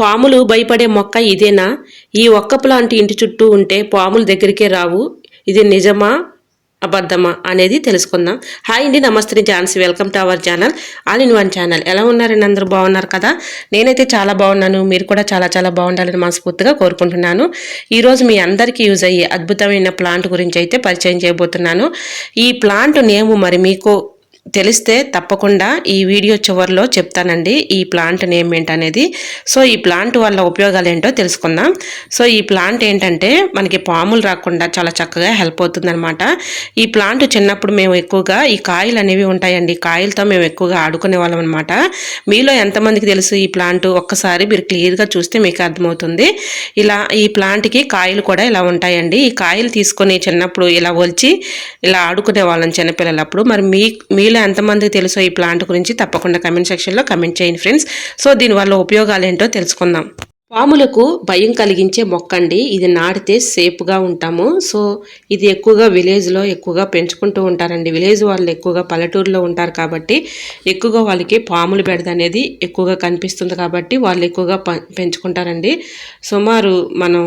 పాములు భయపడే మొక్క ఇదేనా? ఈ ఒక్క ప్లాంట్ ఇంటి చుట్టూ ఉంటే పాములు దగ్గరికే రావు. ఇది నిజమా? అబద్ధమా? అనేది తెలుసుకుందాం. హాయ్ అండి నమస్తే chance welcome to our channel all in one channel. ఎలా ఉన్నారండి అందరూ? బాగున్నారు కదా? నేనైతే చాలా బాగున్నాను. మీరు కూడా చాలా చాలా బాగుండాలని మనస్ఫూర్తిగా కోరుకుంటున్నాను. ఈరోజు మీ అందరికీ యూజ్ అయ్యే అద్భుతమైన ప్లాంట్ గురించి అయితే పరిచయం చేయబోతున్నాను. ఈ ప్లాంట్ నేము మరి మీకు తెలిస్తే తప్పకుండా ఈ వీడియో చివరిలో చెప్తానండి ఈ ప్లాంట్ నేమ్ ఏంటనేది. సో ఈ ప్లాంట్ వల్ల ఉపయోగాలు ఏంటో తెలుసుకుందాం. సో ఈ ప్లాంట్ ఏంటంటే మనకి పాములు రాకుండా చాలా చక్కగా హెల్ప్ అవుతుందనమాట ఈ ప్లాంట్ చిన్నప్పుడు మేము ఎక్కువగా ఈ కాయలు అనేవి ఉంటాయండి. కాయలతో మేము ఎక్కువగా ఆడుకునే వాళ్ళం అనమాట మీలో ఎంతమందికి తెలుసు ఈ ప్లాంట్? ఒక్కసారి మీరు క్లియర్గా చూస్తే మీకు అర్థమవుతుంది. ఇలా ఈ ప్లాంట్కి కాయలు కూడా ఇలా ఉంటాయండి. ఈ కాయలు తీసుకొని చిన్నప్పుడు ఇలా వలిచి ఇలా ఆడుకునే వాళ్ళం చిన్నపిల్లలప్పుడు. మరి మీ మీలో ఎంతమందికి తెలుసో ఈ ప్లాంట్ గురించి తప్పకుండా కమెంట్ సెక్షన్లో కమెంట్ చేయండి ఫ్రెండ్స్. సో దీనివల్ల ఉపయోగాలు ఏంటో తెలుసుకుందాం. పాములకు భయం కలిగించే మొక్క అండి. ఇది నాటితే సేఫ్గా ఉంటాము. సో ఇది ఎక్కువగా విలేజ్లో ఎక్కువగా పెంచుకుంటూ ఉంటారండి. విలేజ్ వాళ్ళు ఎక్కువగా పల్లెటూరులో ఉంటారు కాబట్టి ఎక్కువగా వాళ్ళకి పాములు బెడద అనేది ఎక్కువగా కనిపిస్తుంది కాబట్టి వాళ్ళు ఎక్కువగా పెంచుకుంటారండి. సుమారు మనం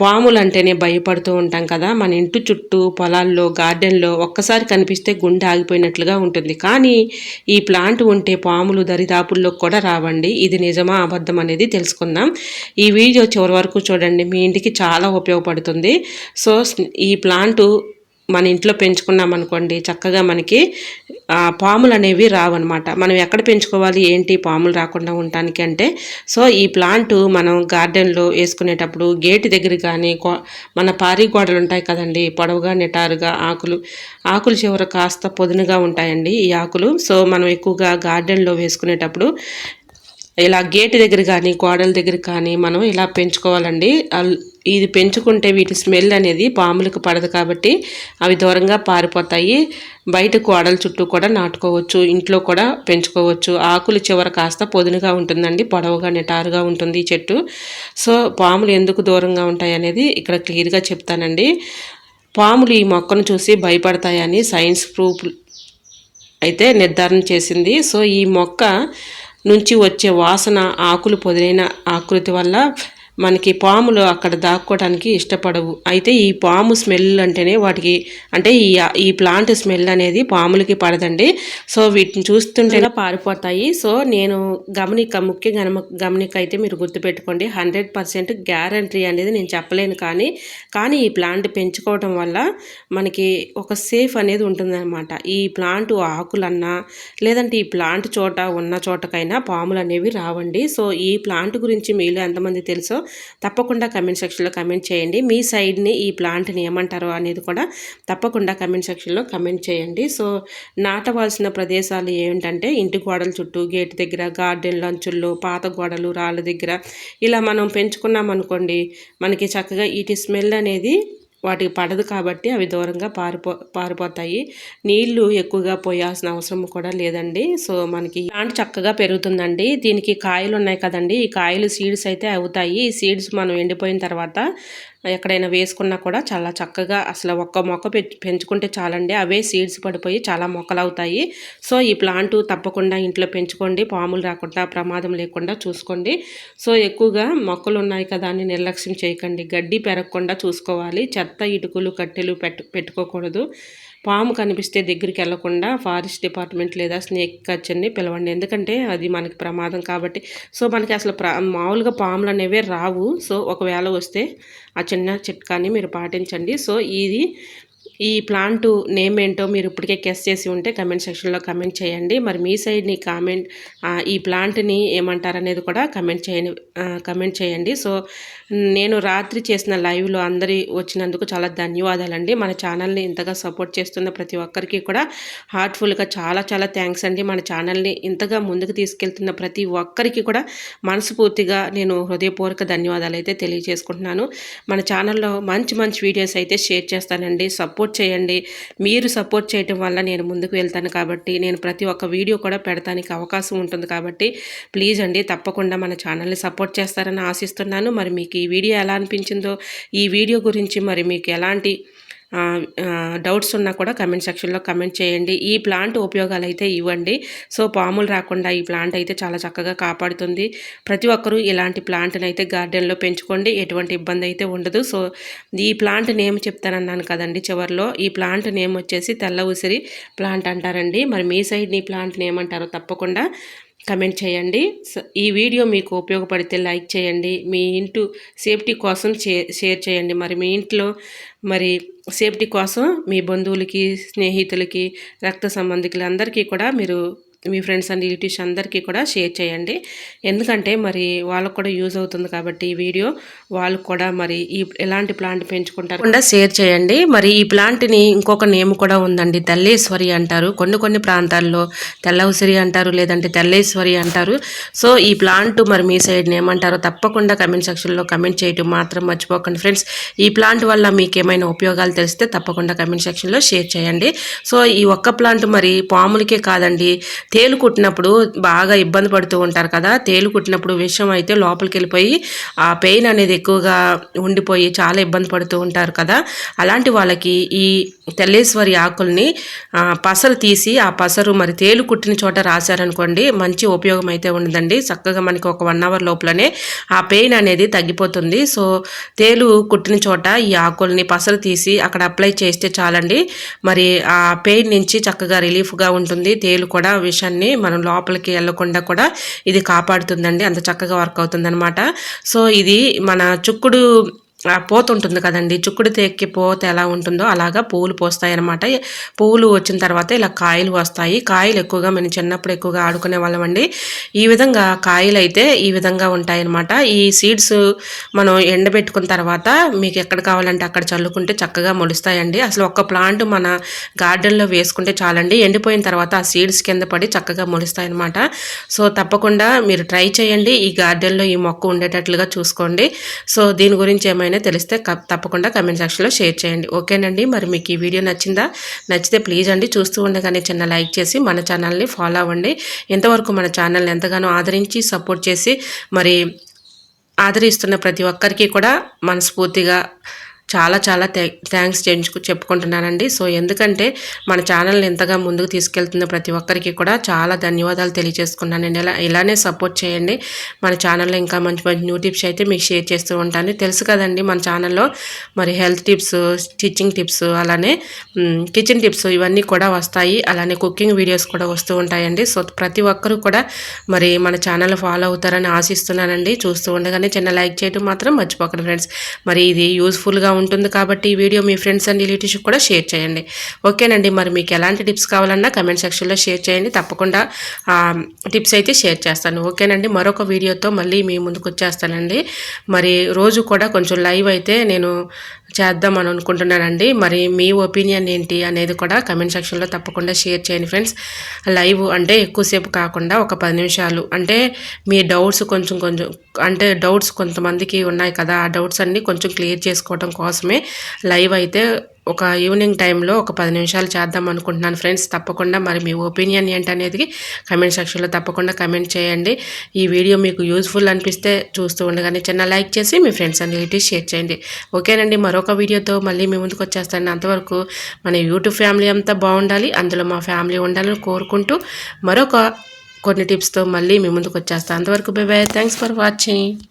పాములు అంటేనే భయపడుతూ ఉంటాం కదా. మన ఇంటి చుట్టూ పొలాల్లో గార్డెన్లో ఒక్కసారి కనిపిస్తే గుండె ఆగిపోయినట్లుగా ఉంటుంది. కానీ ఈ ప్లాంట్ ఉంటే పాములు దరిదాపుల్లో కూడా రావండి. ఇది నిజమా అబద్ధం అనేది తెలుసుకుందాం. ఈ వీడియో చివరి వరకు చూడండి. మీ ఇంటికి చాలా ఉపయోగపడుతుంది. సో ఈ ప్లాంట్ మన ఇంట్లో పెంచుకున్నాం అనుకోండి చక్కగా మనకి పాములు అనేవి రావన్నమాట. మనం ఎక్కడ పెంచుకోవాలి ఏంటి పాములు రాకుండా ఉండటానికి అంటే సో ఈ ప్లాంట్ మనం గార్డెన్లో వేసుకునేటప్పుడు గేట్ దగ్గర కానీ మన పారి గోడలు ఉంటాయి కదండి పొడవుగా నిటారుగా ఆకులు ఆకులు చివర కాస్త పొదునుగా ఉంటాయండి ఈ ఆకులు. సో మనం ఎక్కువగా గార్డెన్లో వేసుకునేటప్పుడు ఇలా గేట్ దగ్గర కానీ గోడల దగ్గర కానీ మనం ఇలా పెంచుకోవాలండి. ఇది పెంచుకుంటే వీటి స్మెల్ అనేది పాములకు పడదు కాబట్టి అవి దూరంగా పారిపోతాయి. బయట గోడల చుట్టూ కూడా నాటుకోవచ్చు ఇంట్లో కూడా పెంచుకోవచ్చు. ఆకులు చివర కాస్త పొదునుగా ఉంటుందండి పొడవుగా నిటారుగా ఉంటుంది చెట్టు. సో పాములు ఎందుకు దూరంగా ఉంటాయి అనేది ఇక్కడ క్లియర్గా చెప్తానండి. పాములు ఈ మొక్కను చూసి భయపడతాయని సైన్స్ ప్రూఫ్ అయితే నిర్ధారణ చేసింది. సో ఈ మొక్క నుంచి వచ్చే వాసన ఆకులు పొదిలైన ఆకృతి వల్ల మనకి పాములు అక్కడ దాక్కోవడానికి ఇష్టపడవు. అయితే ఈ పాము స్మెల్ అంటేనే వాటికి అంటే ఈ ఈ ప్లాంట్ స్మెల్ అనేది పాములకి పడదండి. సో వీటిని చూస్తుంటేనే పారిపోతాయి. సో నేను గమనిక ముఖ్య గమ గమనిక అయితే మీరు గుర్తుపెట్టుకోండి. హండ్రెడ్ పర్సెంట్ గ్యారంటీ అనేది నేను చెప్పలేను కానీ కానీ ఈ ప్లాంట్ పెంచుకోవడం వల్ల మనకి ఒక సేఫ్ అనేది ఉంటుందన్నమాట. ఈ ప్లాంట్ ఆకులన్నా లేదంటే ఈ ప్లాంట్ చోట ఉన్న చోటకైనా పాములు అనేవి రావండి. సో ఈ ప్లాంట్ గురించి మీలో ఎంతమంది తెలుసో తప్పకుండా కమెంట్ సెక్షన్లో కమెంట్ చేయండి. మీ సైడ్ని ఈ ప్లాంట్ని ఏమంటారో అనేది కూడా తప్పకుండా కమెంట్ సెక్షన్లో కమెంట్ చేయండి. సో నాటవలసిన ప్రదేశాలు ఏంటంటే ఇంటి గోడల చుట్టూ గేట్ దగ్గర గార్డెన్ లంచుల్లో పాత గోడలు రాళ్ళ దగ్గర ఇలా మనం పెంచుకున్నాం అనుకోండి మనకి చక్కగా ఇటు స్మెల్ అనేది వాటికి పడదు కాబట్టి అవి దూరంగా పారిపో పారిపోతాయి. నీళ్ళు ఎక్కువగా పోయాల్సిన అవసరం కూడా లేదండి. సో మనకి ప్లాంట్ చక్కగా పెరుగుతుందండి. దీనికి కాయలు ఉన్నాయి కదండి. ఈ కాయలు సీడ్స్ అయితే అవుతాయి. ఈ సీడ్స్ మనం ఎండిపోయిన తర్వాత ఎక్కడైనా వేసుకున్నా కూడా చాలా చక్కగా అసలు ఒక్క మొక్క పె- పెంచుకుంటే చాలండి. అవే సీడ్స్ పడిపోయి చాలా మొక్కలు అవుతాయి సో ఈ ప్లాంట్ తప్పకుండా ఇంట్లో పెంచుకోండి. పాములు రాకుండా ప్రమాదం లేకుండా చూసుకోండి. సో ఎక్కువగా మొక్కలు ఉన్నాయి కదా అని నిర్లక్ష్యం చేయకండి. గడ్డి పెరగకుండా చూసుకోవాలి. చెత్త ఇటుకలు కట్టెలు పెట్టు పెట్టుకోకూడదు. పాము కనిపిస్తే దగ్గరికి వెళ్ళకుండా ఫారెస్ట్ డిపార్ట్మెంట్ లేదా స్నేక్ కచ్చర్ని పిలవండి. ఎందుకంటే అది మనకి ప్రమాదం కాబట్టి. సో మనకి అసలు ప్ర మామూలుగా పాములు అనేవే రావు. సో ఒకవేళ వస్తే ఆ చిన్న చిట్కాని మీరు పాటించండి. సో ఇది ఈ ప్లాంట్ నేమ్ ఏంటో మీరు ఇప్పటికే గెస్ చేసి ఉంటే కమెంట్ సెక్షన్లో కమెంట్ చేయండి. మరి మీ సైడ్ని కామెంట్ ఈ ప్లాంట్ని ఏమంటారు అనేది కూడా కమెంట్ చేయండి కమెంట్ చేయండి. సో నేను రాత్రి చేసిన లైవ్లో అందరి వచ్చినందుకు చాలా ధన్యవాదాలండి. మన ఛానల్ని ఇంతగా సపోర్ట్ చేస్తున్న ప్రతి ఒక్కరికి కూడా హార్ట్ఫుల్గా చాలా చాలా థ్యాంక్స్ అండి. మన ఛానల్ని ఇంతగా ముందుకు తీసుకెళ్తున్న ప్రతి ఒక్కరికి కూడా మనస్ఫూర్తిగా నేను హృదయపూర్వక ధన్యవాదాలు అయితే తెలియజేసుకుంటున్నాను. మన ఛానల్లో మంచి మంచి వీడియోస్ అయితే షేర్ చేస్తానండి. సపోర్ట్ సపోర్ట్ చేయండి. మీరు సపోర్ట్ చేయటం వల్ల నేను ముందుకు వెళ్తాను కాబట్టి నేను ప్రతి ఒక్క వీడియో కూడా పెడతానికి అవకాశం ఉంటుంది కాబట్టి ప్లీజ్ అండి తప్పకుండా మన ఛానల్ని సపోర్ట్ చేస్తారని ఆశిస్తున్నాను. మరి మీకు ఈ వీడియో ఎలా అనిపించిందో ఈ వీడియో గురించి మరి మీకు ఎలాంటి డౌట్స్ ఉన్నా కూడా కమెంట్ సెక్షన్లో కమెంట్ చేయండి. ఈ ప్లాంట్ ఉపయోగాలు అయితే ఇవ్వండి. సో పాములు రాకుండా ఈ ప్లాంట్ అయితే చాలా చక్కగా కాపాడుతుంది. ప్రతి ఒక్కరూ ఇలాంటి ప్లాంట్ని అయితే గార్డెన్లో పెంచుకోండి. ఎటువంటి ఇబ్బంది అయితే ఉండదు. సో ఈ ప్లాంట్ నేమ్ చెప్తానన్నాను కదండి చివరిలో. ఈ ప్లాంట్ నేమ్ వచ్చేసి తెల్ల ఉసిరి ప్లాంట్ అంటారండి. మరి మీ సైడ్ని ప్లాంట్ నేమ్ అంటారో తప్పకుండా కమెంట్ చేయండి. ఈ వీడియో మీకు ఉపయోగపడితే లైక్ చేయండి. మీ ఇంటూ సేఫ్టీ కోసం షేర్ చేయండి. మరి మీ ఇంట్లో మరి సేఫ్టీ కోసం మీ బంధువులకి స్నేహితులకి రక్త సంబంధికులు అందరికీ కూడా మీరు మీ ఫ్రెండ్స్ అండ్ రిలేటివ్స్ అందరికీ కూడా షేర్ చేయండి. ఎందుకంటే మరి వాళ్ళకు కూడా యూజ్ అవుతుంది కాబట్టి ఈ వీడియో వాళ్ళకు కూడా మరి ఈ ఎలాంటి ప్లాంట్ పెంచుకుంటారు కూడా షేర్ చేయండి. మరి ఈ ప్లాంట్ని ఇంకొక నేమ్ కూడా ఉందండి తెల్లేశ్వరి అంటారు. కొన్ని కొన్ని ప్రాంతాల్లో తెల్ల అంటారు లేదంటే తెల్లేశ్వరి అంటారు. సో ఈ ప్లాంట్ మరి మీ సైడ్ ఏమంటారో తప్పకుండా కమెంట్ సెక్షన్లో కమెంట్ చేయటం మాత్రం మర్చిపోకండి ఫ్రెండ్స్. ఈ ప్లాంట్ వల్ల మీకు ఏమైనా ఉపయోగాలు తెలిస్తే తప్పకుండా కమెంట్ సెక్షన్లో షేర్ చేయండి. సో ఈ ఒక్క ప్లాంట్ మరి పాములకే కాదండి తేలు కుట్టినప్పుడు బాగా ఇబ్బంది పడుతూ ఉంటారు కదా తేలు కుట్టినప్పుడు విషం అయితే లోపలికి వెళ్ళిపోయి ఆ పెయిన్ అనేది ఎక్కువగా ఉండిపోయి చాలా ఇబ్బంది పడుతూ ఉంటారు కదా. అలాంటి వాళ్ళకి ఈ తెల్లేశ్వరి ఆకుల్ని పసరు తీసి ఆ పసరు మరి తేలు కుట్టిన చోట రాశారనుకోండి మంచి ఉపయోగం అయితే ఉండదండి. చక్కగా మనకి ఒక వన్ అవర్ లోపలనే ఆ పెయిన్ అనేది తగ్గిపోతుంది. సో తేలు కుట్టిన చోట ఈ ఆకుల్ని పసరు తీసి అక్కడ అప్లై చేస్తే చాలండి. మరి ఆ పెయిన్ నుంచి చక్కగా రిలీఫ్గా ఉంటుంది. తేలు కూడా విషాన్ని మనం లోపలికి వెళ్ళకుండా కూడా ఇది కాపాడుతుందండి. అంత చక్కగా వర్క్ అవుతుందన్నమాట. సో ఇది మన చుక్కుడు పోత ఉంటుంది కదండి. చుక్కుడు తెక్కి పోత ఎలా ఉంటుందో అలాగా పువ్వులు పోస్తాయన్నమాట. పువ్వులు వచ్చిన తర్వాత ఇలా కాయలు వస్తాయి. కాయలు ఎక్కువగా మేము చిన్నప్పుడు ఎక్కువగా ఆడుకునే వాళ్ళం అండి. ఈ విధంగా కాయలు అయితే ఈ విధంగా ఉంటాయన్నమాట. ఈ సీడ్స్ మనం ఎండబెట్టుకున్న తర్వాత మీకు ఎక్కడ కావాలంటే అక్కడ చల్లుకుంటే చక్కగా మొలుస్తాయండి. అసలు ఒక్క ప్లాంట్ మన గార్డెన్లో వేసుకుంటే చాలండి. ఎండిపోయిన తర్వాత ఆ సీడ్స్ కింద పడి చక్కగా మొలుస్తాయి అనమాట సో తప్పకుండా మీరు ట్రై చేయండి. ఈ గార్డెన్లో ఈ మొక్క ఉండేటట్లుగా చూసుకోండి. సో దీని గురించి ఏమైనా ఏమైనా తెలిస్తే తప్పకుండా కమెంట్ సెక్షన్లో షేర్ చేయండి. ఓకేనండి? మరి మీకు ఈ వీడియో నచ్చిందా? నచ్చితే ప్లీజ్ అండి చూస్తూ ఉండగానే చిన్న లైక్ చేసి మన ఛానల్ని ఫాలో అవ్వండి. ఎంతవరకు మన ఛానల్ని ఎంతగానో ఆదరించి సపోర్ట్ చేసి మరి ఆదరిస్తున్న ప్రతి ఒక్కరికి కూడా మనస్ఫూర్తిగా చాలా చాలా థ్యాంక్స్ చేయించుకు చెప్పుకుంటున్నానండి. సో ఎందుకంటే మన ఛానల్ని ఎంతగా ముందుకు తీసుకెళ్తున్న ప్రతి ఒక్కరికి కూడా చాలా ధన్యవాదాలు తెలియజేసుకున్నాను. నేను ఇలా ఇలానే సపోర్ట్ చేయండి. మన ఛానల్లో ఇంకా మంచి మంచి న్యూ టిప్స్ అయితే మీకు షేర్ చేస్తూ ఉంటాను. తెలుసు కదండి మన ఛానల్లో మరి హెల్త్ టిప్స్ స్టిచ్చింగ్ టిప్స్ అలానే కిచెన్ టిప్స్ ఇవన్నీ కూడా వస్తాయి. అలానే కుకింగ్ వీడియోస్ కూడా వస్తూ ఉంటాయండి. సో ప్రతి ఒక్కరూ కూడా మరి మన ఛానల్ ఫాలో అవుతారని ఆశిస్తున్నానండి. చూస్తూ ఉండగానే చిన్న లైక్ చేయడం మాత్రం మర్చిపోకండి ఫ్రెండ్స్. మరి ఇది యూస్ఫుల్గా ఉంటుంది కాబట్టి ఈ వీడియో మీ ఫ్రెండ్స్ అండ్ రిలేటివ్స్కి కూడా షేర్ చేయండి. ఓకేనండి మరి మీకు ఎలాంటి టిప్స్ కావాలన్నా కమెంట్ సెక్షన్లో షేర్ చేయండి. తప్పకుండా టిప్స్ అయితే షేర్ చేస్తాను. ఓకేనండి మరొక వీడియోతో మళ్ళీ మీ ముందుకు వచ్చేస్తానండి. మరి రోజు కూడా కొంచెం లైవ్ అయితే నేను చేద్దామని అనుకుంటున్నానండి. మరి మీ ఒపీనియన్ ఏంటి అనేది కూడా కమెంట్ సెక్షన్లో తప్పకుండా షేర్ చేయండి ఫ్రెండ్స్. లైవ్ అంటే ఎక్కువసేపు కాకుండా ఒక పది నిమిషాలు. అంటే మీ డౌట్స్ కొంచెం కొంచెం అంటే డౌట్స్ కొంతమందికి ఉన్నాయి కదా ఆ డౌట్స్ అన్నీ కొంచెం క్లియర్ చేసుకోవడం కోసమే లైవ్ అయితే ఒక ఈవినింగ్ టైంలో ఒక పది నిమిషాలు చేద్దాం అనుకుంటున్నాను ఫ్రెండ్స్ తప్పకుండా మరి మీ ఒపీనియన్ ఏంటనేది కమెంట్ సెక్షన్లో తప్పకుండా కమెంట్ చేయండి. ఈ వీడియో మీకు యూజ్ఫుల్ అనిపిస్తే చూస్తూ ఉండగానే చిన్న లైక్ చేసి మీ ఫ్రెండ్స్ అండ్ షేర్ చేయండి. ఓకేనండి మరొక వీడియోతో మళ్ళీ మీ ముందుకు వచ్చేస్తాను. అంతవరకు మన యూట్యూబ్ ఫ్యామిలీ అంతా బాగుండాలి. అందులో మా ఫ్యామిలీ ఉండాలని కోరుకుంటూ మరొక కొన్ని టిప్స్తో మళ్ళీ మీ ముందుకు వచ్చేస్తాను. అంతవరకు bye bye thanks for watching